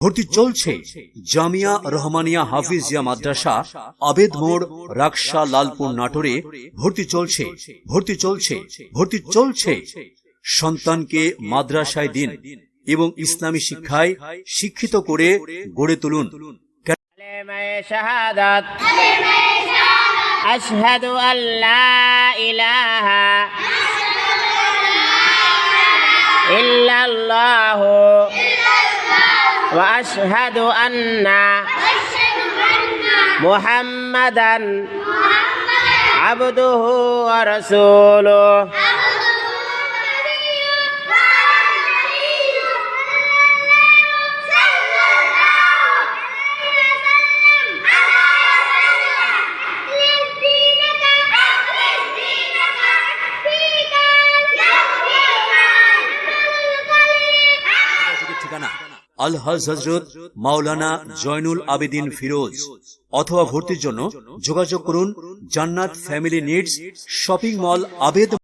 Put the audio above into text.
ভর্তি চলছে জামিয়া রহমানিয়া হাফিজিয়া মাদ্রাসা আবেদ মোড় রাকসা লালপুর নাটোরে ভর্তি চলছে ভর্তি চলছে ভর্তি চলছে সন্তানকে মাদ্রাসায় দিন এবং ইসলামী শিক্ষায় শিক্ষিত করে গড়ে তুলুন كلمة شهادة أشهد أن لا إله إلا الله وأشهد أن محمدا عبده ورسوله ঠিকানা আলহাজ হজরত মাওলানা জয়নুল আবেদিন ফিরোজ। অথবা ভর্তির জন্য যোগাযোগ করুন Jannat family needs shopping mall Abed